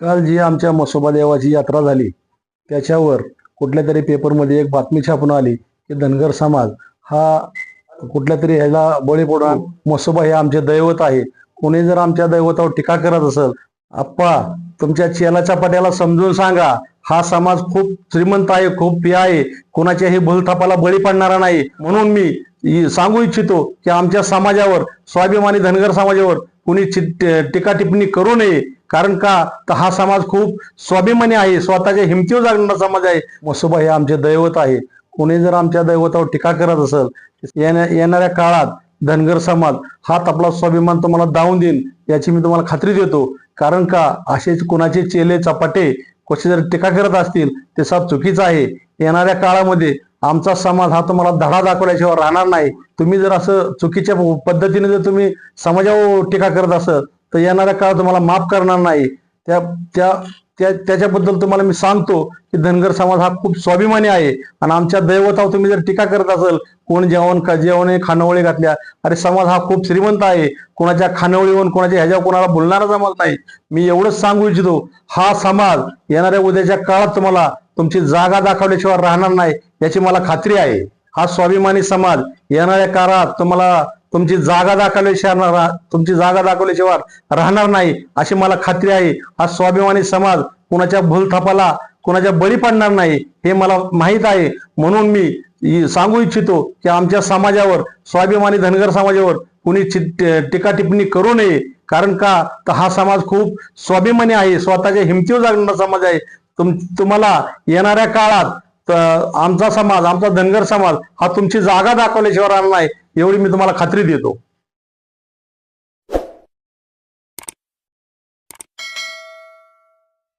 काल जी आमच्या म्हसोबा देवाची यात्रा झाली त्याच्यावर कुठल्या तरी पेपरमध्ये एक बातमी छापून आली की धनगर समाज हा कुठल्या तरी ह्याला बळी पडून म्हसोबा हे आमचे दैवत आहे. कोणी जर आमच्या दैवतावर टीका करत असेल आप्पा तुमच्या चेलाच्या पट्याला समजून सांगा हा समाज खूप श्रीमंत आहे खूप पिया आहे कोणाच्याही भूलथापाला बळी पडणारा नाही. म्हणून मी सांगू इच्छितो की आमच्या समाजावर स्वाभिमानी धनगर समाजावर कुणी टीका टिप्पणी करू नये. कारण का? तर हा समाज खूप स्वाभिमानी आहे स्वतःच्या हिमतीवर जागणारा समाज आहे. मसोबा हे आमचे दैवत आहे. कोणी जर आमच्या दैवतावर टीका करत असेल येण्या- येणाऱ्या काळात धनगर समाज हा आपला स्वाभिमान तुम्हाला दावून देईन याची मी तुम्हाला खात्री देतो. कारण का? असे कोणाचे चेले चपाटे कसे जर टीका करत असतील ते सब चुकीचं आहे. येणाऱ्या काळामध्ये आमचा समाज हा तुम्हाला धडा दाखवल्याशिवाय राहणार नाही. तुम्ही जर असं चुकीच्या पद्धतीने जर तुम्ही समाजावर टीका करत असाल तर येणाऱ्या काळात तुम्हाला माफ करणार नाही. त्या त्या त्याच्याबद्दल तुम्हाला मी सांगतो की धनगर समाज हा खूप स्वाभिमानी आहे. आणि आमच्या दैवतावर तुम्ही जर टीका करत असाल कोण जेवण का जेवणे खानावळी घातल्या अरे समाज हा खूप श्रीमंत आहे. कोणाच्या खानावळीवर कोणाच्या ह्याच्यावर कोणाला बोलणारा समाज नाही. मी एवढंच सांगू इच्छितो हा समाज येणाऱ्या उद्याच्या काळात तुम्हाला तुमची जागा दाखवल्याशिवाय राहणार नाही याची मला खात्री आहे. हा स्वाभिमानी समाज येणाऱ्या काळात तुम्हाला तुमची जागा दाखवल्याशिवाय रा- तुमची जागा दाखवल्याशिवाय राहणार नाही अशी मला खात्री आहे. हा स्वाभिमानी समाज कुणाच्या भूलथापाला कुणाच्या बळी पडणार नाही हे मला माहीत आहे. म्हणून मी सांगू इच्छितो की आमच्या समाजावर स्वाभिमानी धनगर समाजावर कुणी चि- टीका टिप्पणी करू नये. कारण का? तर हा समाज खूप स्वाभिमानी आहे स्वतःच्या हिमतीवर जागणारा समाज आहे. तुम तुम्हाला येणाऱ्या काळात तर आमचा समाज आमचा धनगर समाज हा तुमची जागा दाखवल्याशिवाय राहणार नाही एवढी मी तुम्हाला खात्री देतो.